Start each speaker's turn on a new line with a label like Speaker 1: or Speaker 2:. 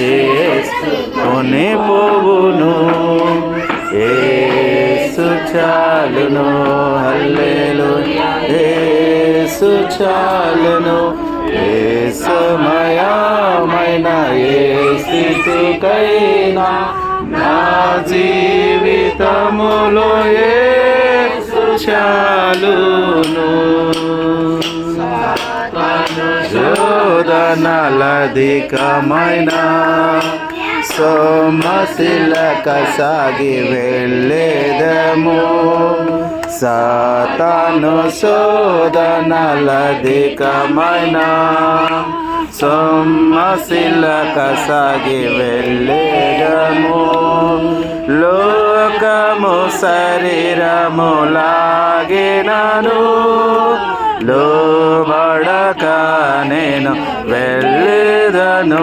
Speaker 1: చేసుకొని పోవును. ఏసు చాలును. హల్లెలు ఏసు చాలును. ఏ సమయమైన ఏ స్థితికైనా నా జీవితములో ఏసు చాలును. శోధనలధికమైన సోమశిలక సాగి వెళ్ళేదము. సాతాను శోధనలధికమైన సోమశిలక సాగి వెళ్ళేదము. లోకము శరీరము లాగినను లో నేను వెళ్ళి